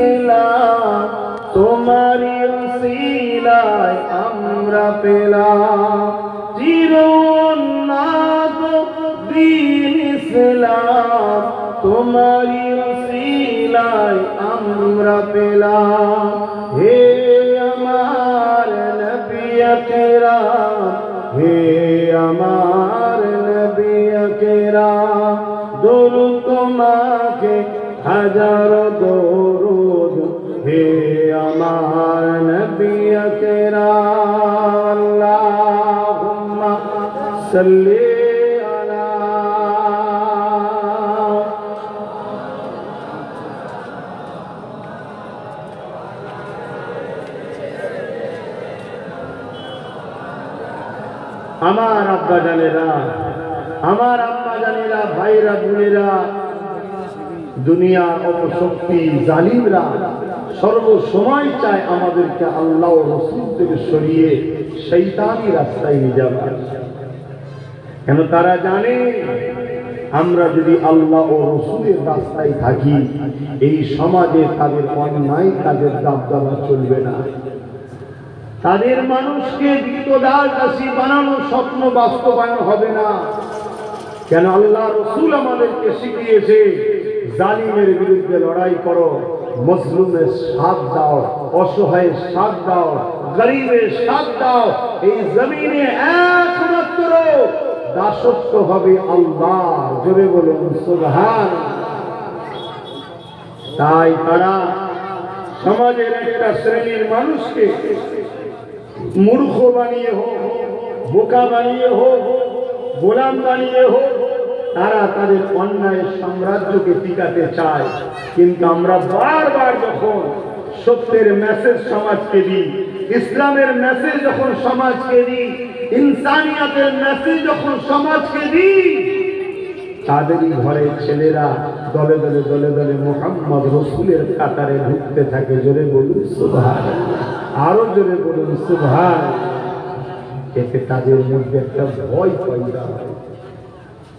ইসলাম তোমারই উসিলায় আমরা পেলাম। উন্নত দিন ইসলাম, তোমারই উসিলায় আমরা পেলাম। হে আমার নবী আকরাম, হে আমার নবী আকরাম, দরুদ তোমাকে হাজার আমার আব্বা জানেরা আমার আব্বা জানেরা ভাইরা বোনেরা দুনিয়া অপশক্তি জালিমরা সর্বসময় চায় আমাদেরকে আল্লাহ রসুল থেকে সরিয়ে শৈতানি রাস্তায় নিয়ে যাবার কেন তারা জানে, আমরা যদি আল্লাহ ও রসুলের রাস্তায় থাকি, এই সমাজে তাদের অন্যায় কাজের দাবদাবা চলবে না। তাদের মানুষকে বিতদার দাসী বানানোর স্বপ্ন বাস্তবায়ন হবে না। কেন আল্লাহ রসুল আমাদেরকে শিখিয়েছে, জালিমের বিরুদ্ধে লড়াই করো। মজলুমের সাথ দাও অসহায়ের সাথ দাও গরিবের সাথ দাও, এই জমিনে একমাত্র দাসত্ব হবে আল্লাহ। জোরে বলুন সুবহান তাই তারা সমাজের একটা শ্রেণির মানুষকে মূর্খ বানিয়ে হোক, বোকা বানিয়ে হোক, গোলাম বানিয়ে হোক তারা তাদের অন্যায় সাম্রাজ্যকে টিকাতে চায়। কিন্তু আমরা বারবার যখন সত্যের মেসেজ সমাজকে দিই, ইসলামের মেসেজ যখন সমাজকে দিই, ইনসানিয়াতের মেসেজ যখন সমাজকে দিই, তাদেরই ঘরে ছেলেরা দলে দলে দলে দলে মোহাম্মদ রসুলের কাতারে ঢুকতে থাকে। জোরে বলুন সুভার আরও জোরে বলুন সুভান এতে তাদের মধ্যে একটা ভয় পয়দা হয়।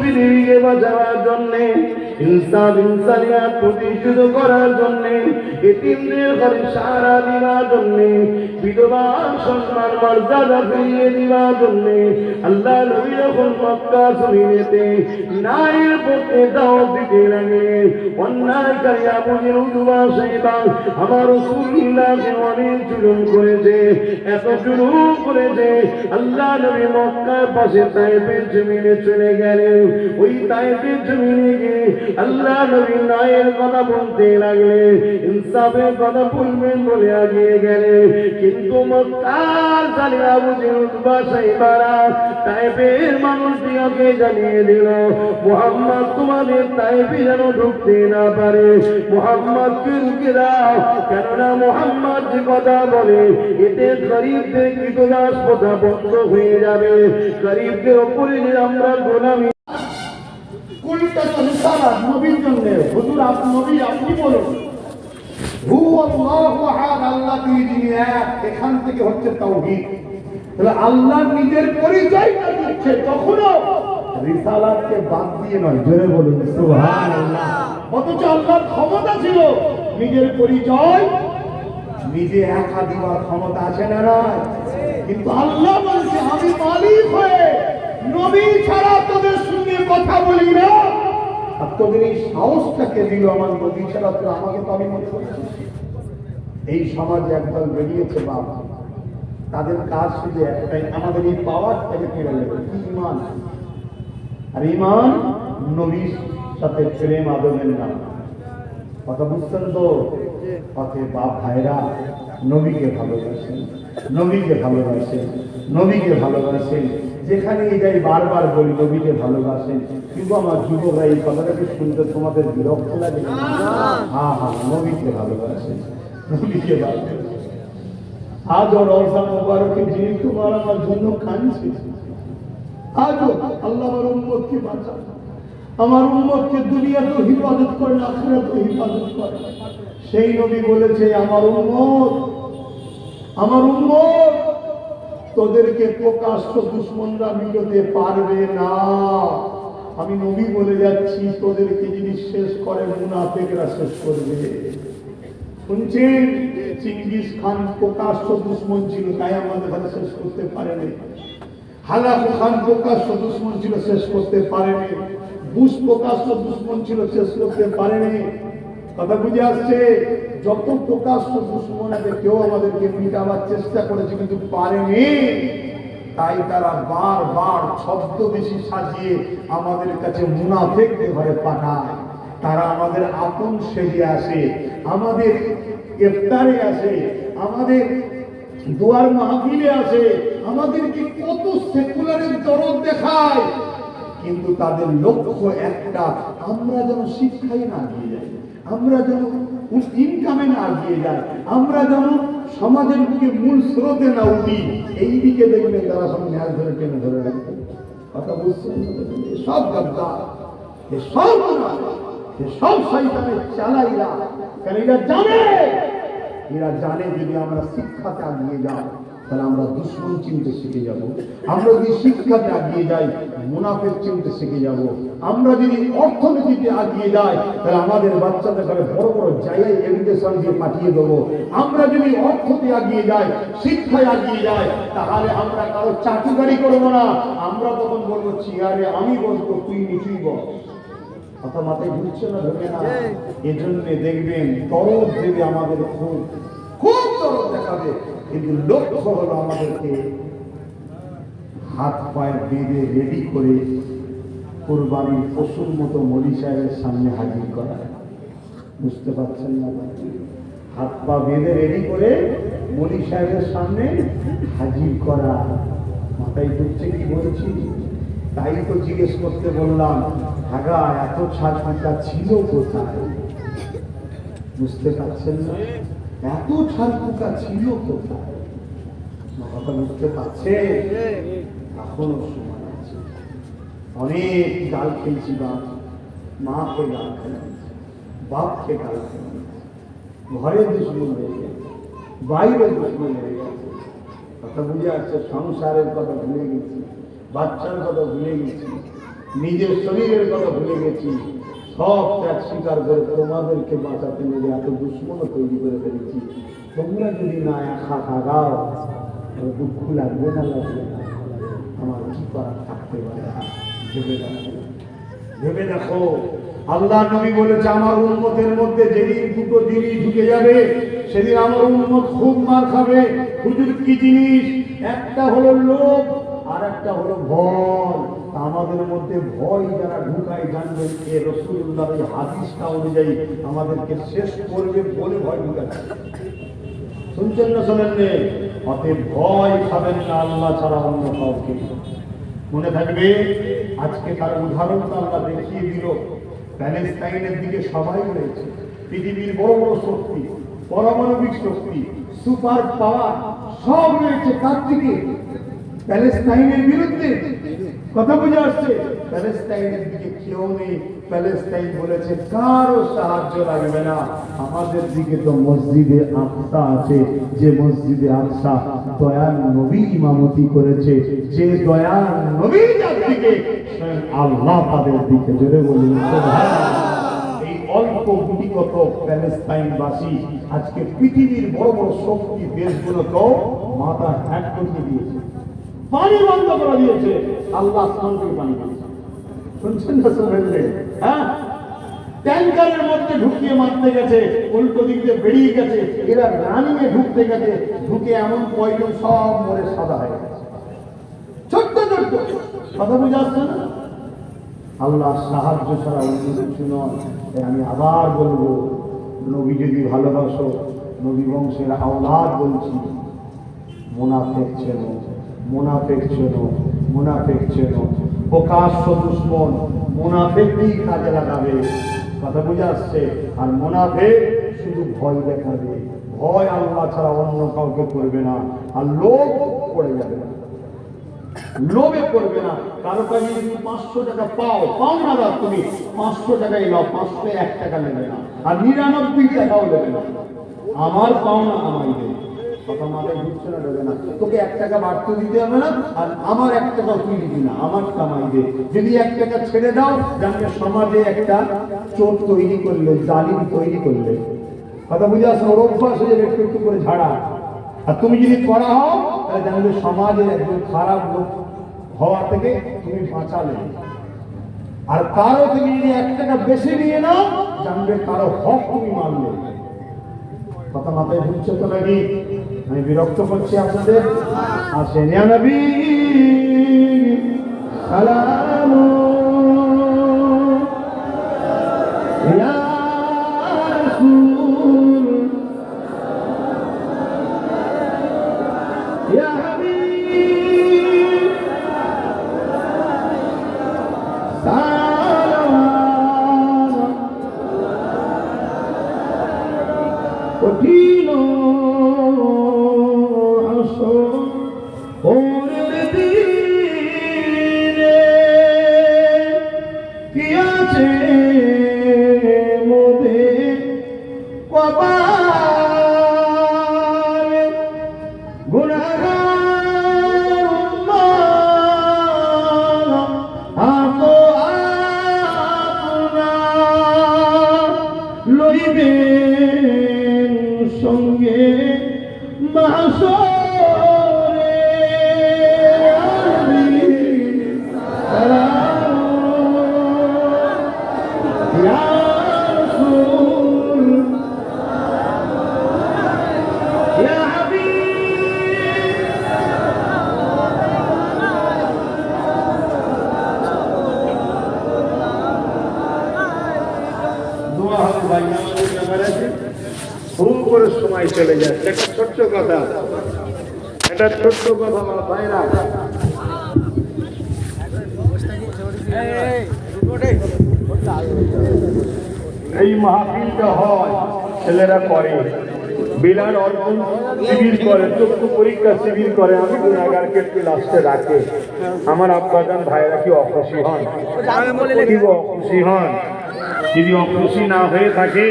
পৃথিবীকে বাঁচাবার জন্যে। ইনসাফ ইনসানিয়াত প্রতিষ্ঠিত করার জন্যে, এতিমদের ঘরে সারা দিবার জন্যে বিধবা সম্মান মর্যাদা ফিরিয়ে দিবার জন্যে আল্লাহ নবী যখন মক্কা জমিনেতে নারীর পক্ষে দাও দিতে লাগে অন্যায়কারী আবুজের উদ্বা সেইবাং আমার রসুল্লাহকে অনেক জুলুম করেছে, এত জুলুম করেছে আল্লাহ নবী মক্কার পাশে তাইফের জমিনে চলে গেলেন, ওই তাইফের জমিনে গিয়ে আল্লাহ নবী ন্যায়ের কথা বলতে লাগলে, ইনসাফের কথা বলবেন বলে আগিয়ে গেলে। কিন্তু মক্কার জালিয়া বুঝে সাইবারা তাইফের মানুষ জানিয়ে দিল, মোহাম্মদ তোমাদের তাইফে যেন ঢুকতে না পারে। রুকে দাও। কেননা মোহাম্মদ যে কথা বলে, এতে গরিবদের কৃতদাস কথা বন্ধ হয়ে যাবে। গরিবদের ওপরে যে আমরা গোলামি নিজের পরিচয়, নিজে একা দেওয়ার ক্ষমতা আছে না কিন্তু আল্লাহ বলছে, আমি মালিক হয়ে নবী ছাড়া তোদের সঙ্গে কথা বলি না। আর তোদের এই সাহসটাকে দিল আমার নবী ছাড়া তো আমাকে তো আমি মনে করছি। এই সমাজে একদল বেরিয়েছে বাপ। তাদের কাজ শুধু একটাই, আমাদের এই পাওয়ারটাকে কেড়ে নেবে। ইমান? আর ইমান, নবীর সাথে প্রেম আদমের নাম। কথা বুঝছেন তো? পথে বাপ ভাইরা নবীকে ভালোবাসেন নবীকে ভালোবাসেন নবীকে ভালোবাসেন। যেখানে যাই বারবার বলি, নবীকে ভালোবাসেন। কিন্তু আমার যুবকরা এই কথাটাকে শুনতে তোমাদের বিরক্ত লাগে? হ্যাঁ হ্যাঁ নবীকে ভালোবাসেন নবীকে ভালোবাসেন আজও রওজা মোবারকে যিনি তোমার আমার জন্য কাঁদছে। আজও আল্লাহ আমার উম্মতকে বাঁচান। আমার উম্মতকে দুনিয়াতেও হিফাজত করেন আখিরাতেও হিফাজত করেন। সেই নবী বলেছে আমার উম্মত আমার উম্মত তোদেরকে প্রকাশ্য দুশ্মনরা মিলতে পারবে না। আমি নবী বলে যাচ্ছি, তোদেরকে যিনি শেষ করে মুনাফেকরা শেষ করবে। শুনছেন চিঙ্গিস খান প্রকাশ্য দুশ্মন ছিল, তাই আমাদের কাছে শেষ করতে পারেনি হালাকু খান প্রকাশ্য দুশ্মন ছিল, শেষ করতে পারেনি বুশ প্রকাশ্য দুশ্মন ছিল, শেষ করতে পারেনি কথা বুঝে আসছে? যত প্রকাশ্য দুশ্মন আছে, কেউ আমাদেরকে মিটাবার চেষ্টা করেছে, কিন্তু পারেনি। তাই তারা বারবার ছদ্ম বেশি সাজিয়ে আমাদের কাছে মুনাফেককে ঘরে পাঠায়। তারা আমাদের আপন সেজে আসে, আমাদের ইফতারে আসে, আমাদের দুয়ার মাহফিলে আসে, আমাদেরকে কত সেকুলারের দরদ দেখায়। কিন্তু তাদের লক্ষ্য একটা, আমরা যেন শিক্ষায় না এগিয়ে যাই, আমরা যেন ইনকামে না এগিয়ে যাই আমরা যেন সমাজের বুকে মূল স্রোতে না উঠি, এই দিকে দেখবেন তারা সব ন্যায় ধরে টেনে ধরে রাখবে কথা বুঝছেন? সব গাদ্দার, এ সব এ সব শয়তানের চালাইরা। কারণ এরা জানে? এরা জানে যদি আমরা শিক্ষাতে আগিয়ে যাই, তাহলে আমরা দুশ্মন চিনতে শিখে যাব। আমরা যদি শিক্ষাতে আগিয়ে যাই মুনাফের চিনতে শিখে যাব। আমরা যদি অর্থনীতিতে আগিয়ে যাই, তাহলে আমাদের বাচ্চাদের ঘরে বড় বড় জায়গায় এডুকেশন দিয়ে পাঠিয়ে দেবো। আমরা যদি অর্থতে আগিয়ে যাই, শিক্ষায় আগিয়ে যাই, তাহলে আমরা কারও চাকরি করব না। আমরা তখন বলব, চেয়ারে আমি বসবো, তুই নিচুই বস। কথা মাথায় ঢুকছে না, ঢুকে না? এজন্য দেখবেন তরফ দেবে আমাদের খুব। খুব তরফ দেখাবে। কিন্তু লক্ষ্য হলো আমাদেরকে হাত পায়ে বেঁধে রেডি করে কোরবানির পশুর মতো মলি সাহেবের সামনে হাজির করা। বুঝতে পারছেন না হাত পা বেঁধে রেডি করে মলি সাহেবের সামনে হাজির করা। মাথায় ঢুকছে কি বলছি? তাই তো জিজ্ঞেস করতে বললাম হাগা এত ছাড় ফাঁকা ছিল কোথায়? বুঝতে পারছেন না? এত পোকা ছিল কোথায়? কথা বুঝতে পারছে? এখনও সময় অনেক গাল খেলছি বা মাকে গাল খেলাম, বাপকে গাল খেলাম। ঘরে দুশ্মন হয়ে গেছে বাইরে দুশ্মন হয়ে গেছে। কথা বুঝে আসছে, সংসারের কথা ভুলে গেছি, বাচ্চার কথা ভুলে গেছি, নিজের শরীরের কথা ভুলে গেছি। সব ত্যাগ স্বীকার করে তোমাদেরকে বাঁচাতে মিলে এত দুশ্মনও তৈরি করে ফেলেছি। তোমরা যদি না একা তাহলে দুঃখ লাগবে না লাগবে না। আমার কি থাকতে পারে ভেবে দেখো ভেবে দেখো আল্লাহ নবী বলেছে, আমার উন্মতের মধ্যে যেদিন দুটো জিনিস ঢুকে যাবে, সেদিন আমার উন্মত খুব মার খাবে। হুজুর, কি জিনিস? একটা হলো লোভ, আর একটা হলো ভয়। আমাদের মধ্যে ভয় যারা ঢুকায় জানবেন, এ রসুল্লাহ এই হাদিসটা অনুযায়ী আমাদেরকে শেষ করবে বলে ভয় ঢুকাচ্ছে। শুনছেন না শোনেন অতএব ভয় খাবেন না আল্লাহ ছাড়া অন্য কাউকে। মনে থাকবে, আজকে তার উদাহরণটা আল্লাহ দেখিয়ে দিল। প্যালেস্টাইনের দিকে সবাই রয়েছে। পৃথিবীর বড় বড় শক্তি, পারমাণবিক শক্তি, সুপার পাওয়ার, সব রয়েছে তার দিকে। প্যালেস্টাইনের বিরুদ্ধে কথা বুঝে আসছে প্যালেস্টাইনের দিকে কেউ নেই। প্যালেস্টাইন বলেছে, কারও সাহায্য লাগবে না। আমাদের দিকে তো মসজিদে আকসা আছে। যে মসজিদে আকসা দয়াল নবী ইমামতি করেছে, যে দয়াল নবী যার দিকে আল্লাহ তাদের দিকে জোরে বলুন আজকে পৃথিবীর বড় বড় শক্তি মাথা করিয়ে দিয়েছে। পানি বন্ধ করে দিয়েছে। আল্লাহ থেকে পানি হ্যাঁ? ট্যাঙ্কারের মধ্যে ঢুকিয়ে মারতে গেছে, উল্টো দিক দিয়ে বেরিয়ে গেছে, এরা রানিংয়ে ঢুকতে গেছে, ঢুকে এমন কয়জন সব মরে সাদা হয়ে গেছে। না? আল্লাহ সাহায্য ছাড়া অন্য কিছু নয়। আমি আবার বলব, নবী যদি ভালোবাসো, নবী বংশের আওলাদ বলছি, মোনাফেক ছিল মুনাফেক চেনো মুনাফেক চেনো। প্রকাশ্য দুশ্মন মুনাফেকই কাজে লাগাবে। কথা বুঝে আসছে? আর মুনাফেক শুধু ভয় দেখাবে। ভয় আল্লাহ ছাড়া অন্য কাউকে করবে না। আর লোভ পড়ে যাবে না। লোভে করবে না। কারও কাছে যদি পাঁচশো টাকা পাও পাও না দাও তুমি, পাঁচশো টাকাই লাও পাঁচশো এক টাকা নেবে না। আর নিরানব্বই টাকাও নেবে না। আমার পাওনা আমাই দেবে। আর ঝাড়া। আর তুমি যদি করা হও, তাহলে জানবে সমাজের একজন খারাপ লোক হওয়া থেকে তুমি বাঁচালে। আর কারও তুমি যদি এক টাকা বেশি নিয়ে নাও জানবে কারও হক তুমি মানলে। কথা মাথায় ঢুকছে তো নাকি? আমি বিরক্ত করছি আপনাদের। আসেন নবী সালাম চলে যাচ্ছে একটা ছোট্ট কথা। একটা ছোট্ট কথা আমার ভাইরা। এই মাহফিলটা হয় ছেলেরা করে। বিলার অর্পণ শিবির করে চক্ষু পরীক্ষা শিবির করে। আমি গুণাগারকে একটু লাস্টে রাখে। আমার আব্বাজান ভাইরা কি অখুশি হন? কি অখুশি হন। যদি অখুশি না হয়ে থাকে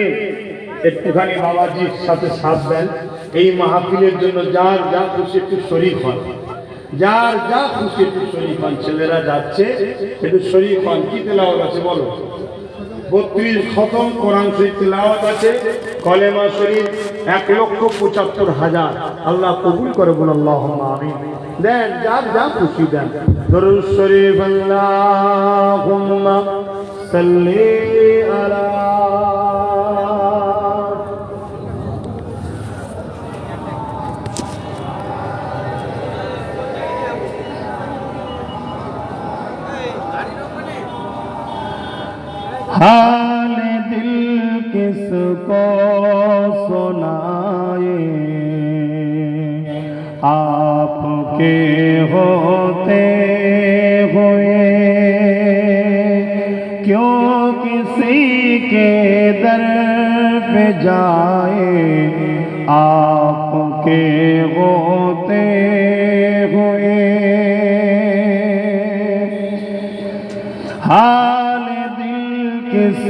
একটুখানি বাবাজির সাথে সাথ দেন। এই মাহফিলের জন্য যার যা খুশি একটু শরীর হন। যার যা খুশি একটু শরীর হন, ছেলেরা যাচ্ছে, একটু শরীর হন। কি তেলাওয়াত আছে বলো? বত্রিশ খতম কোরআন শরীফ তেলাওয়াত আছে, কলেমা শরীফ এক লক্ষ পঁচাত্তর হাজার। আল্লাহ কবুল করে বল আল্লাহ আমিন। দেন, যার যা খুশি দেন। দরুদ শরীফ, আল্লাহুম্মা সাল্লি আলা حال دل کس کو سنائے؟ آپ کے ہوتے ہوئے کیوں کسی کے در پہ جائے؟ آپ کے ہوتے ہوئے ہاں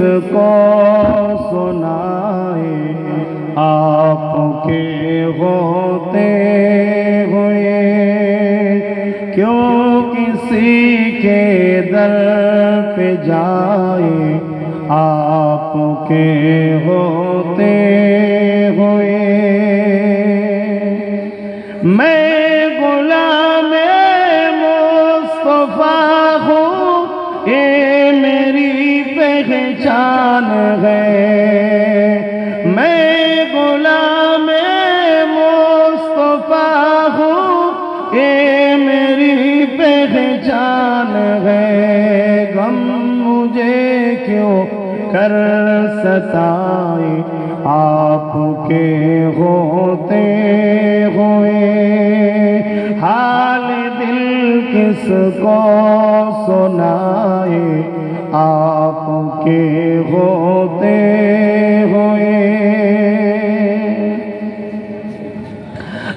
کو سن کیوں کر ستائے آپ کے ہوتے ہوئے؟ حال دل کس کو سنائے آپ کے ہوتے ہوئے؟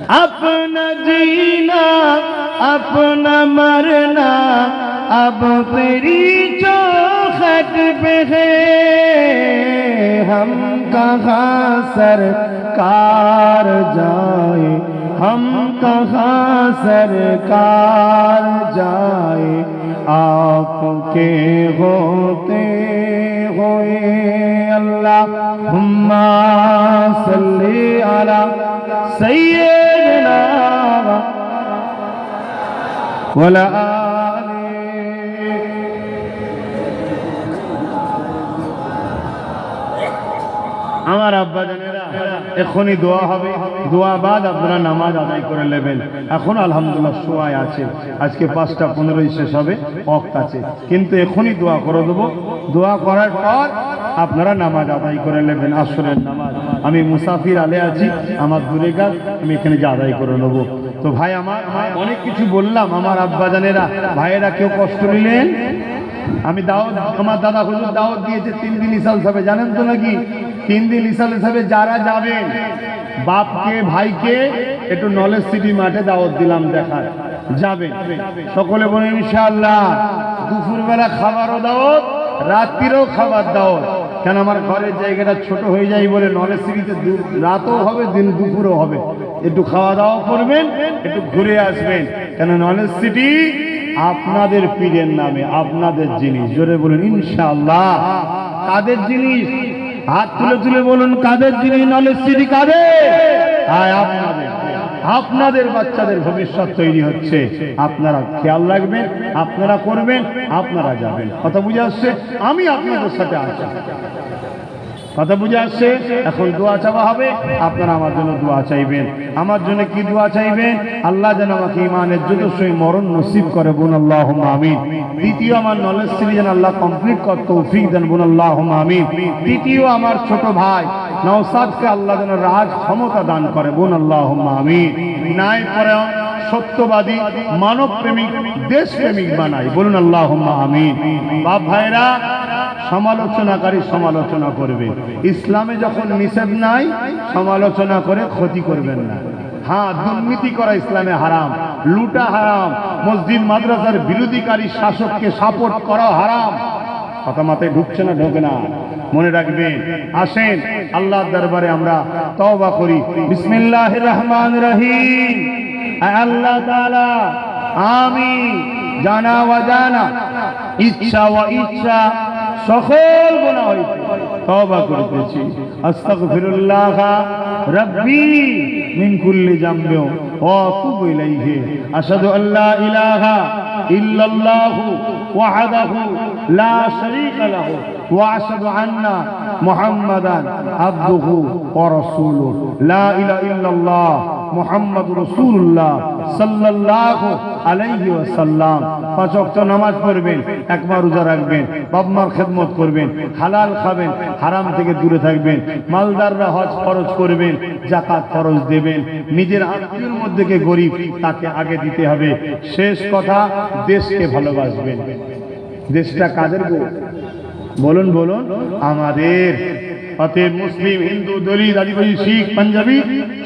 اپنا جینا، اپنا مرنا، اب تیری ملک پہ ہے ہم کہاں سرکار جائے؟ ہم کہاں سرکار جائے؟ آپ کے ہوتے ہوئے اللہ ہما صلی علی سیدنا ولا আমার আব্বা এখনই দোয়া হবে। দোয়া বাদ আপনারা নামাজ আদায় করে নেবেন। এখন আলহামদুলিল্লাহ সোয়ায় আছে। আজকে পাঁচটা পনেরোই শেষ হবে অক্ত আছে। কিন্তু এখনই দোয়া করে দেবো। দোয়া করার পর আপনারা নামাজ আদায় করে নেবেন, আসরের নামাজ। আমি মুসাফির আলে আছি, আমার দূরে গাছ, আমি এখানে যে আদায় করে নেব। তো ভাই, আমার অনেক কিছু বললাম। আমার আব্বাজানেরা ভাইয়েরা কেউ কষ্ট নিলেন? আমি দাওয়াত আমার দাদা হুজুর দাওয়াত দিয়েছে তিন দিন ইসাল হিসাবে জানেন তো নাকি? তিন দিন ইসাল হিসাবে যারা যাবেন, বাপকে, ভাইকে, একটু নলেজ সিটি মাঠে দাওয়াত দিলাম দেখার। যাবে সকলে বলে ইনশাআল্লাহ, দুপুরবেলা খাবারও দাওয়াত, রাত্রিরেও খাবার দাওয়াত। কেন আমার ঘরের জায়গাটা ছোট হয়ে যায় বলে নলেজ সিটিতে রাতও হবে, দিন দুপুরও হবে। একটু খাওয়া দাওয়া করবেন, একটু ঘুরে আসবেন। কেন নলেজ সিটি আপনাদের পীরের নামে, আপনাদের জিনিস। জোরে বলুন ইনশাল্লাহ কাদের জিনিস? হাত তুলে তুলে বলুন, কাদের জিনিস? নলেজ সিটি কাদের? আপনাদের। আপনাদের বাচ্চাদের ভবিষ্যৎ তৈরি হচ্ছে। আপনারা খেয়াল রাখবেন, আপনারা করবেন, আপনারা যাবেন। কথা বুঝে আসছে? আমি আপনাদের সাথে আছি। কথা বুঝে আসছে, এখন দোয়া চাওয়া হবে, আপনারা আমার জন্য দোয়া চাইবেন। আমার জন্য কি দোয়া চাইবেন? আল্লাহ যেন আমাকে ইমানের যতসই মরণ নসিব করে বোন আল্লাহ আমিন। দ্বিতীয় আমার নলেজ সিরি যেন আল্লাহ কমপ্লিট কর তৌফিক দেন বোন আল্লাহ আমিন। তৃতীয় আমার ছোট ভাই, নওসাদকে আল্লাহ যেন রাজ ক্ষমতা দান করে বোন আল্লাহ আমিন। নাই পরে সত্যবাদী মানব প্রেমিক দেশ প্রেমিক বানাই বলুন আল্লাহ আমিন। বাপ ভাইরা সমালোচনাকারী সমালোচনা করবে। ইসলামে যখন নিষেধ নাই, সমালোচনা করে ক্ষতি করবেন না। হ্যাঁ দুর্নীতি করা ইসলামে হারাম, লুটা হারাম, মসজিদ মাদ্রাসার বিরোধীকারী শাসককে সাপোর্ট করা হারাম। কথা মাথায় ঢুকছে না, ঢোকে না। মনে রাখবেন আসেন, আল্লাহর দরবারে আমরা তওবা করি। বিসমিল্লাহির রহমান রহিম। আল্লাহ আমি, জানা ওয়াজানা ইচ্ছা ওয়া ইচ্ছা সকল গুনাহ হইতে তওবা করিতেছি আস্তাগফিরুল্লাহ, রাব্বি মিন কুল্লি জামবি ওয়া আতুবু ইলাইহি। আশহাদু আল্লা ইলাহা ইল্লাল্লাহ ওয়াহদাহু লা শারীকা লাহু, ওয়া আশহাদু আন্না মুহাম্মাদান আবদুহু ওয়া রাসূলুহু। লা ইলাহা ইল্লাল্লাহ মুহাম্মদ রাসূলুল্লাহ সাল্লাল্লাহু আলাইহি ওয়াসাল্লাম। পাঁচ ওয়াক্ত নামাজ পড়বেন, একবার রোজা রাখবেন, বাপ মার খেদমত করবেন, হালাল খাবেন, হারাম থেকে দূরে থাকবেন, মালদাররা হজ খরচ করবেন জাকাত খরচ দেবেন, নিজের আত্মীয়র মধ্যে গরিব তাকে আগে দিতে হবে। শেষ কথা, দেশকে ভালোবাসবেন। দেশটা কাদের বলুন বলুন, আমাদের। অতএব মুসলিম, হিন্দু, দলিত, আদিবাসী, শিখ, পাঞ্জাবি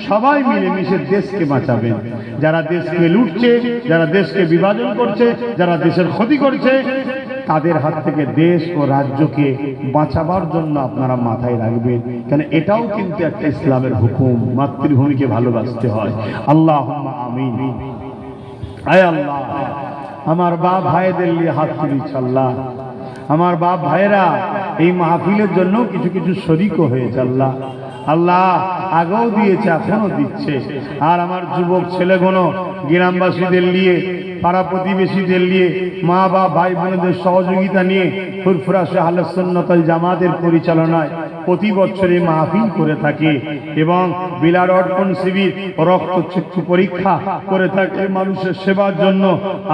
সবাই মিলে মিশে দেশকে বাঁচাবেন যারা দেশকে লুটছে, যারা দেশকে বিভাজন করছে, যারা দেশের ক্ষতি করছে, তাদের হাত থেকে দেশ ও রাজ্যকে বাঁচাবার জন্য আপনারা মাথায় রাখবেন। কেন এটাও কিন্তু একটা ইসলামের হুকুম, মাতৃভূমিকে ভালোবাসতে হয়। আল্লাহ আমিন। আয় আল্লাহ, আমার বাপ ভাইদের নিয়ে হাত তুলিছ আল্লাহ। আমার বাপ ভাইরা এই মাহফিলের জন্য কিছু কিছু শরিকও হয়েছে, আল্লাহ। আল্লাহ আগেও দিয়েছে এখনও দিচ্ছে। আর আমার যুবক ছেলেগুলো গ্রামবাসীদের নিয়ে, পাড়া প্রতিবেশীদের নিয়ে, মা বা ভাই বোনদের সহযোগিতা নিয়ে ফুরফুরা হালসন্নতাল জামাতের পরিচালনায় প্রতি বছরে মাহফিল করে থাকে এবং বিলার অর্পণ শিবির রক্ত চক্ষু পরীক্ষা করে থাকে মানুষের সেবার জন্য।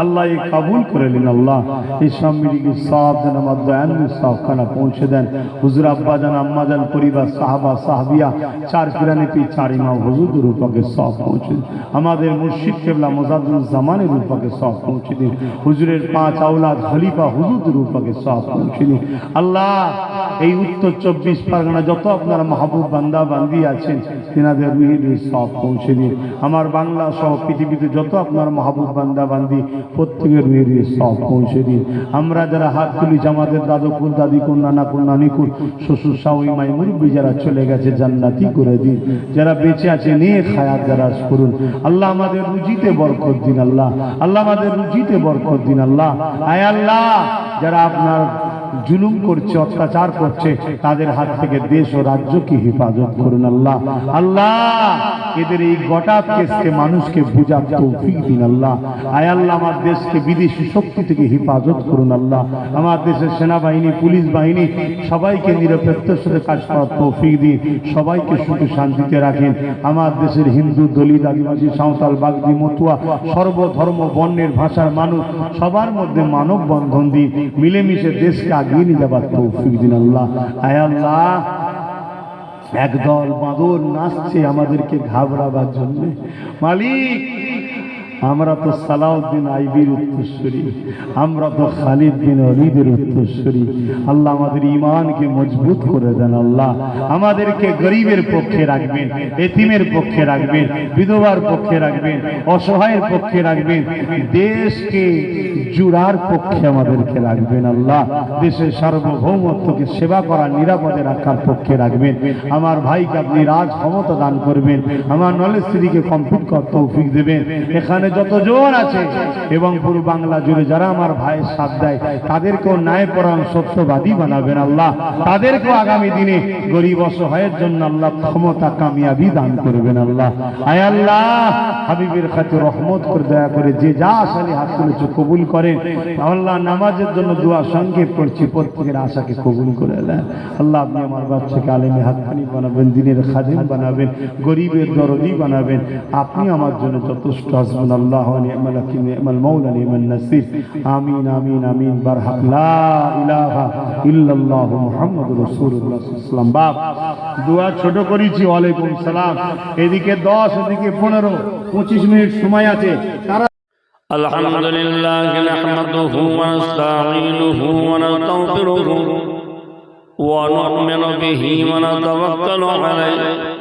আল্লাহ এই কাবুল করে নিন আল্লাহ। এই সব মিলিয়ে সব যেন আমার সবখানা পৌঁছে দেন। হুজুর আব্বা জান আম্মা জান পরিবার, সাহাবা, সাহাবিয়া, চার পিরানে পি চার ইমাম, হুজুর রূপাকে সব পৌঁছে। আমাদের মুর্শিদ কেবলা মোজাদুল জামানের রূপাকে সব পৌঁছে দিন। হুজুরের পাঁচ আওলাদ খলিফা হুজুর রূপকে সব পৌঁছে দিন। আল্লাহ, এই উত্তর চব্বিশ পরগনা যত আপনারা মাহবুব বান্দা, বান্দি আছেন, তেনাদের রুহির সব পৌঁছে দিন আমার বাংলা সহ পৃথিবীতে যত আপনার মাহবুব বান্দা, বান্দি, প্রত্যেকের রুহির সব পৌঁছে দিন আমরা যারা হাত তুলি আমাদের দাদুকুর দাদিকুর নানাকুর নানিকুর শ্বশুর শাহুই মাই মুরব্বী যারা চলে গেছে জান্নাতি করে দিন, যারা বেঁচে আছে নিয়ে খায়াত যারা করুন, আল্লাহ আমাদের রুজিতে বরকত দিন, আল্লাহ আল্লাহ আমাদের রুজিতে বরকত দিন, আল্লাহ, আয় আল্লাহ, যারা আপনার জুলুম করছে, অত্যাচার করছে, তাদের হাত থেকে দেশ ও রাজ্যকে হেফাজত করুন আল্লাহ। আল্লাহ, এদের এই গোটা কেসকে মানুষকে বুঝার তৌফিক দিন আল্লাহ। আয় আল্লাহ, আমার দেশকে বিদেশি শক্তি থেকে হেফাজত করুন আল্লাহ। আমার দেশের সেনাবাহিনী, পুলিশ বাহিনী, সবাইকে নিরপেক্ষতার সাথে কাজ করার তৌফিক দিন। সবাইকে সুখে শান্তিতে রাখেন। আমার দেশের হিন্দু, দলিত, আদিবাসী, সাঁওতাল, বাগদি, মতুয়া, সর্বধর্ম, বর্ণের ভাষার মানুষ, সবার মধ্যে মানব বন্ধন দিন। মিলেমিশে দেশকে আগিয়ে নিয়ে যাবার তৌফিক দিন আল্লাহ। আয় আল্লাহ, একদল বাঁদর নাচছে আমাদেরকে ঘাবড়াবার জন্য। মালিক আমরা তো সালাউদ্দিন আইবির উত্তরস্বরী আমরা তো খালিদ বিন অলিদের উত্তরস্বরী আল্লাহ আমাদের ইমানকে মজবুত করে দেন আল্লাহ। আমাদেরকে গরিবের পক্ষে রাখবেন, এতিমের পক্ষে রাখবেন, বিধবার পক্ষে রাখবেন, অসহায়ের পক্ষে রাখবেন। দেশকে জুড়ার পক্ষে আমাদেরকে রাখবেন আল্লাহ। দেশের সার্বভৌমত্বকে সেবা করার নিরাপদে রাখার পক্ষে রাখবেন। আমার ভাইকে আপনি রাজ ক্ষমতা দান করবেন। আমার নলেজ স্ত্রীকে কমপ্লিট কর তৌফিক দেবেন। এখানে যতজন আছে, এবং পুরো বাংলা জুড়ে যারা আমার ভাইয়ের সাথ দেয়, তাদেরকেও ন্যায় পরায়ণ, সত্যবাদী বানাবেন আল্লাহ। তাদেরকেও আগামী দিনে গরিব অসহায়ের জন্য আল্লাহ ক্ষমতা, কামিয়াবি দান করবেন আল্লাহ। আয় আল্লাহ, হাবিবের খাতে রহমত করে দয়া করে যে যা আসালি হাত তুলেছে কবুল করেন। আল্লাহ, নামাজের জন্য দোয়া সঙ্গে করছি, প্রত্যেকের আশাকে কবুল করে দেন আল্লাহ, আপনি আমার বাচ্চাকে আলেমে হাক্কানি বানাবেন, দিনের খাদিম বানাবেন, গরিবের দরদি বানাবেন। আপনি আমার জন্য যথেষ্ট আসবেন আল্লাহ নিয়মাল হাকিম নিয়মাল মৌলা নিয়মাল নাসির আমিন আমিন আমিন বারহাক লা ইলাহা ইল্লাল্লাহ মুহাম্মাদুর রাসূলুল্লাহ সাল্লাম বাপ দোয়া ছোট করেছি ওয়ালাইকুম সালাম এদিকে দশ এদিকে পনেরো পঁচিশ মিনিট সময় আছে তারা الحمد لله نحمده ونستعينه ونستغفره ونؤمن به ونتوكل عليه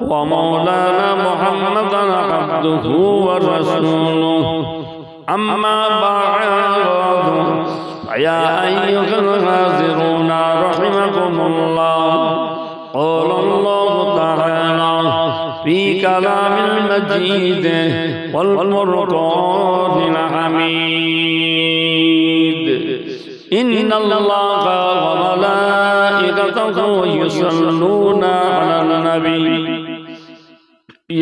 ومولانا محمدا عبده ورسوله أما بعد فيا أيها الحاضرون رحمكم الله قال الله تعالى في كلام المجيد والفرقان الحميد إن الله وملائكته يصلون على النبي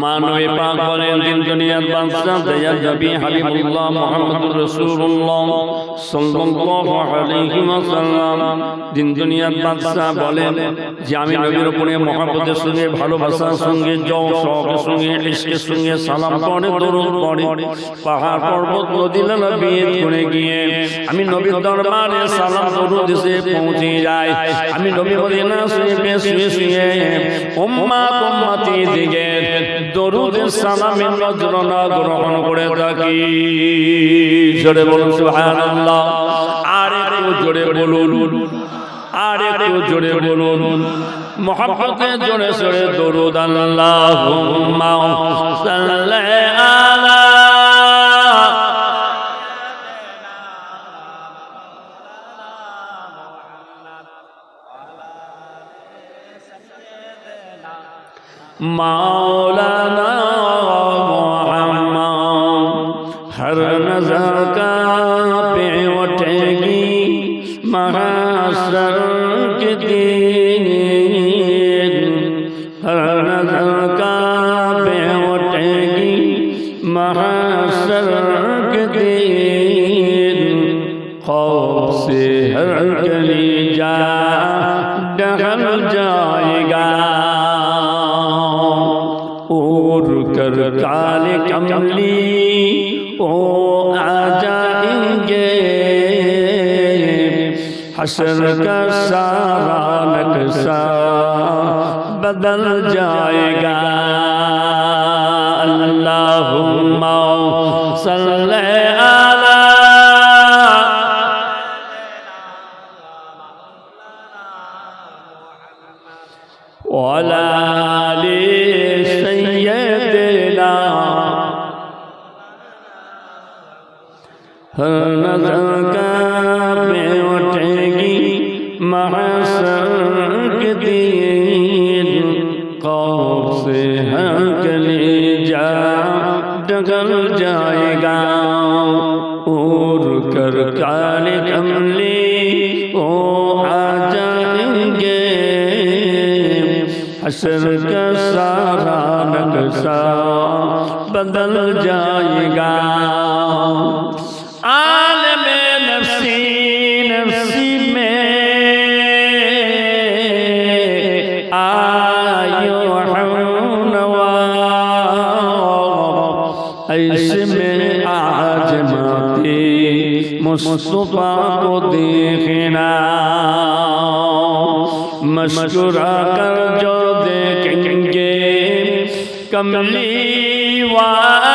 আমার নবী পাক বলেন, দিন নবী হাবিবুল্লাহ রাসূলুল্লাহ সাল্লাল্লাহু আলাইহি ওয়াসাল্লাম দিন বলেন যে আমি নবীর উপরে মহব্বতের সঙ্গে, ভালোবাসার সঙ্গে জও শওকের সঙ্গে, ইশকের সঙ্গে সালাম পড়ে, দরুদ পড়ে, পাহাড় পর্বত নদী নালা বিয়ে করে গিয়ে আমি নবীর দরবারে সালাম, দরুদ পৌঁছে যায় আমি নবী মদিনা শুয়ে শুয়ে উম্মাত উম্মতি দরুদের সালামে নজরানা গ্রহণ করে থাকি। জোরে বলুন সুবহানাল্লাহ। আর একটু জোরে বলুন। আর একটু জোরে বলুন। মহব্বতে জোরে জোরে দরুদ। আল্লাহুম্মা সাল্লি আলা। মাওলা हर नजर का पे उठेगी महासर حشر کا سارا نقشہ بدل جائے گا اللہم صلی علی وعلى آله حسن کا سارا نقشہ بدل جائے گا عالم نفسی نفسی میں آیو حنوا ایس میں آج ماتی مصطفیٰ کو دیکھنا देखेंगे कमली वाला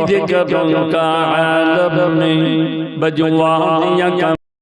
توحید